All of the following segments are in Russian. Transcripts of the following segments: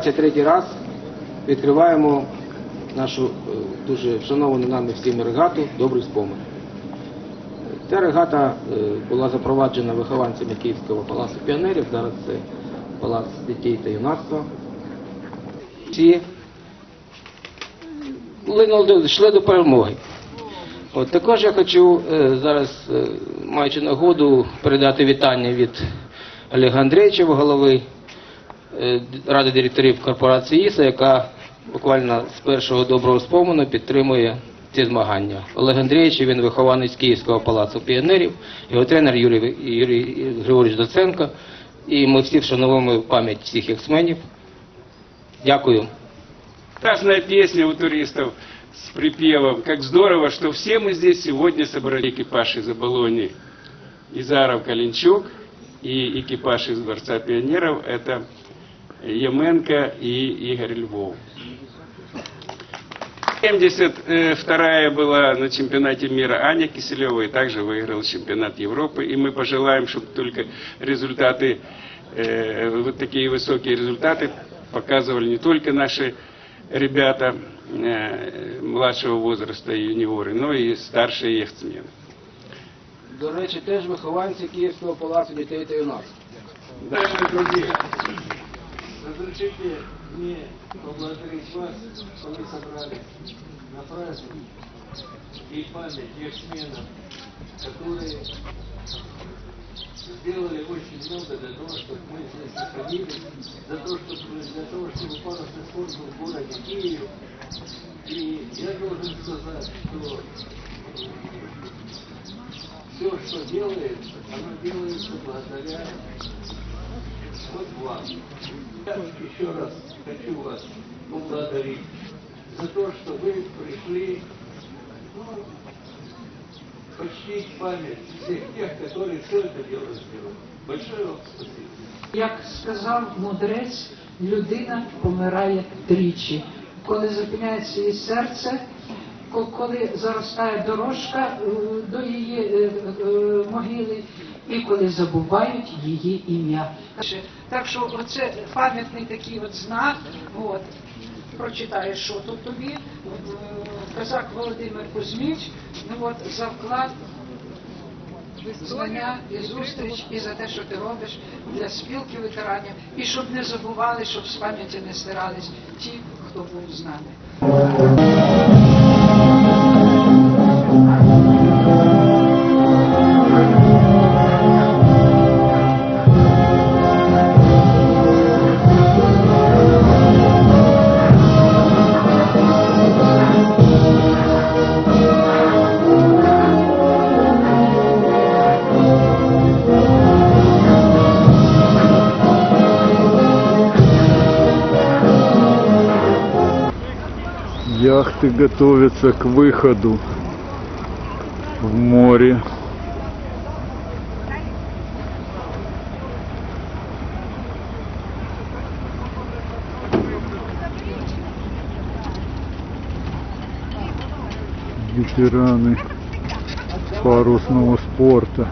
23 раз відкриваємо нашу е, дуже вшановану нами всіми регату Добрий спомин. Ця регата е, була запроваджена вихованцями Київського палацу піонерів. Зараз це палац дітей та юнацтва. Всі йшли до перемоги. От також я хочу е, зараз, маючи нагоду, передати вітання від Олега Андрійовича, голови ради директорів корпорації ІСА, яка буквально з першого доброго спомену підтримує ці змагання. Олег Андрійович, він вихованець Київського палацу піонерів, його тренер Юрій, Юрій Григорович Доценко. І ми всі вшановуємо пам'ять всіх ексменів. Дякую. Тажная песня у туристов с припевом. Как здорово, что все мы здесь сегодня собрали экипаж из Оболони. Изаров Калинчук и экипаж из Дворца пионеров. Это Еменко и Игорь Львов. 72-я была на чемпионате мира Аня Киселева и также выиграла чемпионат Европы. И мы пожелаем, чтобы только результаты, э, вот такие высокие результаты показывали не только наши ребята э, младшего возраста и юниоры, но и старшие яхтсмены. До речі, теж вихованці Київського палацу дітей та юнацтва. Уважаемые друзья, Разрешите мне поблагодарить вас, что вы собрались на праздник и память яхтсменов, которые сделали очень много для того, чтобы мы здесь находились, за то, чтобы, для того, чтобы парусный спорт был в городе Киеве. И я должен сказать, что все, что делается, оно делается благодаря вот вам. Я еще раз хочу вас поблагодарить за то, что вы пришли ну, почтить память всех тех, которые все это дело сделали. Большое вам спасибо. Як сказав мудрець, людина помирає тричі. Коли зупиняється її серце, ко- коли заростає дорожка е, до її е, е, могили, і коли забувають її ім'я. Так що оце пам'ятний такий от знак. От. Прочитаєш, що тут тобі, е, казак Володимир Кузьміч, ну от за вклад знання і зустріч, і за те, що ти робиш для спілки ветеранів, і щоб не забували, щоб з пам'яті не стирались ті, хто був з нами. Яхты готовятся к выходу в море. Ветераны парусного спорта.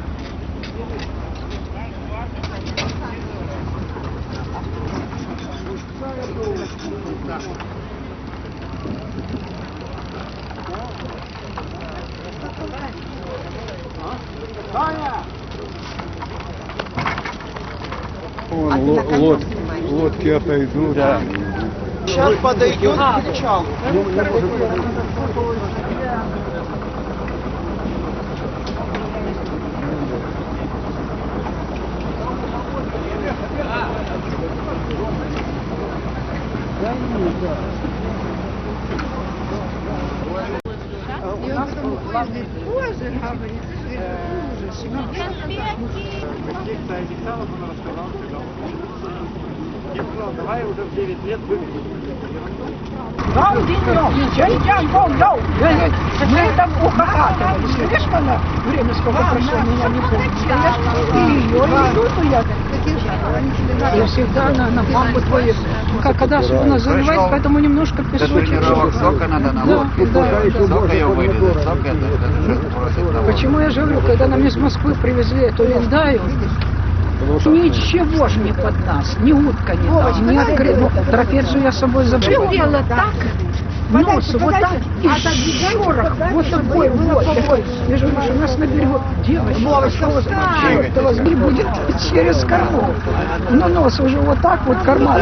Вон, ло- лод- лодки отойдут. Сейчас подойдет причал. Каких-то официалов он рассказал, он Я сказал, давай уже в 9 лет выглядим. Мы там ухахатывались. Видишь, она время сколько прошло, меня не помню. И ее ведут, я Я всегда на, на пампу твою, как, когда особенно заливать, поэтому немножко тренировок сока надо на Да, лодке. да, да. Сока ее лодке. Почему я же говорю, когда нам из Москвы привезли эту линдаю, Ничегошник под нас, ни утка не дал, ни откры- Ну, трапецию я с собой забыла. Дело так. Нос вот так и шорох, вот такой вот. Я же говорю, у нас на берегу девочка, черт возьми, будет через корму. Но нос уже вот так вот, карман.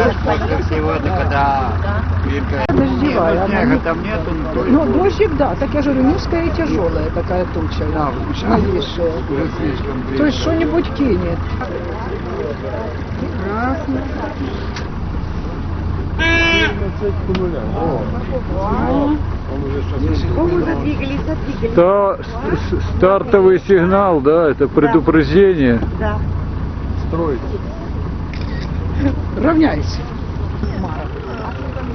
Да. Дождевая, она Снега не- там нету, но то Ну, дождик, да, так я же говорю, низкая и тяжелая такая туча, нависшая. уже слишком То есть что-нибудь кинет. Задвигались, задвигались. Ста- с- с- стартовый сигнал, да, это предупреждение. Да. Равняйся. Хмара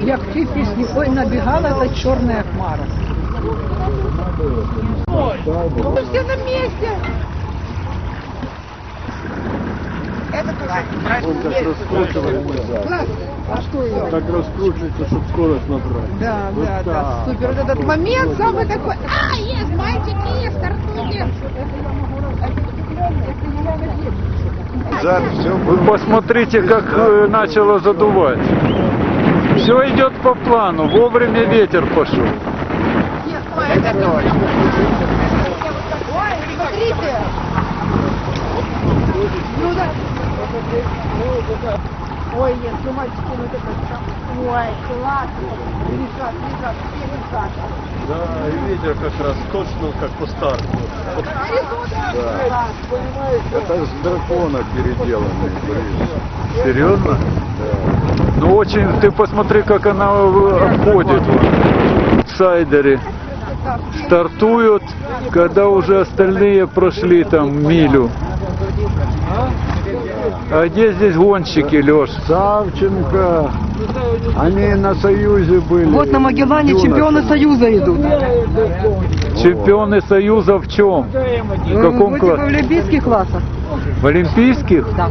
Як в тій пісні, ой, набігала та чорна хмара. Мы все на месте. Это Он так раскручивать нельзя. Так раскручивается, чтобы скорость набрать. Да, Вот да, да. так. Супер. Вот этот момент самый такой. А, есть, мальчики, есть, стартуйте. Вы посмотрите, как э, начало задувать. Все идет по плану, вовремя ветер пошел. Ой, смотрите. Ну да. Ой, нет, ну мальчики, ну это так. Ой, классно. Лежат, лежат, все лежат. Да, и ветер как раз точно как по старту. Да. Это с дракона переделанный, Серьезно? Да. Ну очень, ты посмотри, как она обходит вот, в сайдере. Стартуют, когда уже остальные прошли там милю. А где здесь гонщики, Леш? Савченко. Они на Союзе были. Вот на Магеллане чемпионы Союза идут. Чемпионы Союза в чем? В каком В классе? олимпийских классах. В Олимпийских? Да.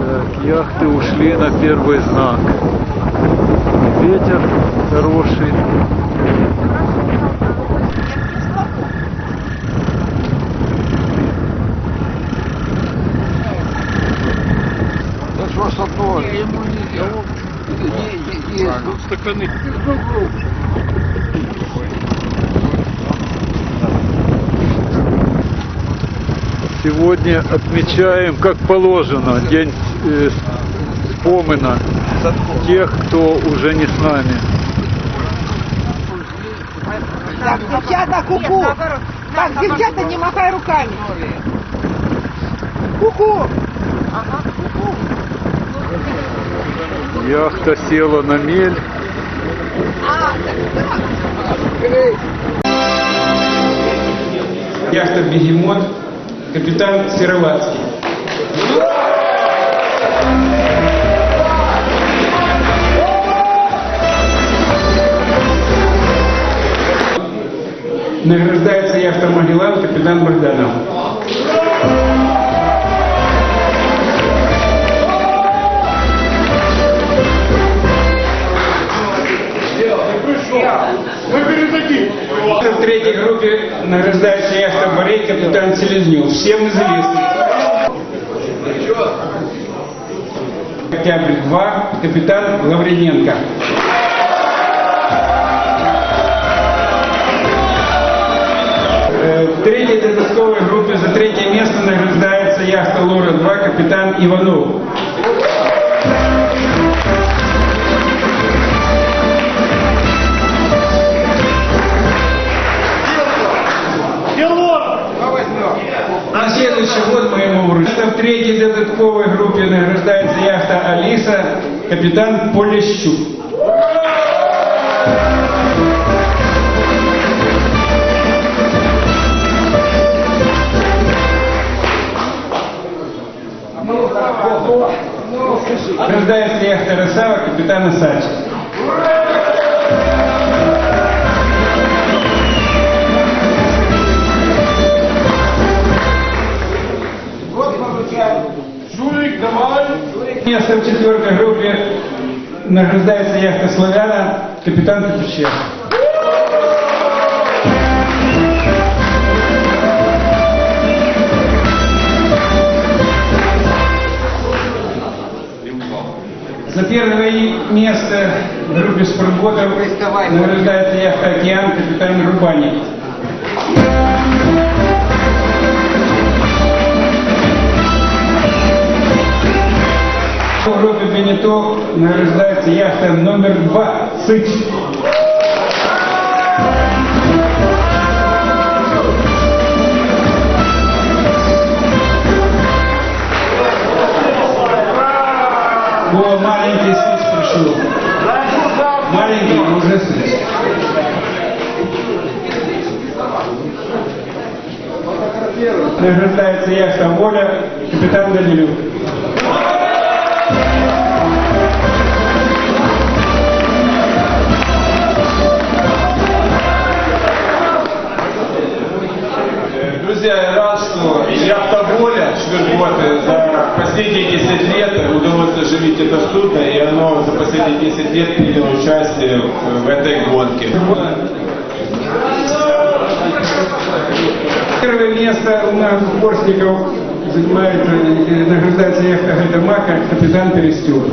Так, яхты ушли на первый знак. Ветер хороший. Да что с одной? Сегодня отмечаем, как положено, день э, вспомина тех, кто уже не с нами. Так, девчата, ку-ку. Так, девчата, не махай руками. Ку-ку. Яхта села на мель. Яхта «Бегемот», капитан Серовацкий. Награждается яхта «Магеллан», капитан Богданов. В третьей группе награждается яхта «Борей», капитан Селезнев. Всем известный. Октябрь 2, капитан Лаврененко. Э, В третьей додатковой группе за третье место награждается яхта «Лора-2», капитан Иванов. Следующий год мы ему вручим. В третьей додатковой группе награждается яхта «Алиса», капитан Полищук. Награждается яхта «Росава», капитан Исачев. Командиром четвертой группе награждается яхта «Славяна» капитан Петученко. За первое место в группе спортботов награждается яхта «Океан» капитан Рубаник. Группе Бенето награждается яхта номер 20. О, маленький свист пришел. Маленький, но уже свист. Награждается яхта Воля, капитан Данилюк. Друзья, я рад, что яхта «Воля» Шверботы за последние 10 лет удалось оживить это судно, и оно за последние 10 лет приняло участие в этой гонке. Первое место у нас у Борсников занимает, э, награждается яхта Гайдамака, капитан Перестюк.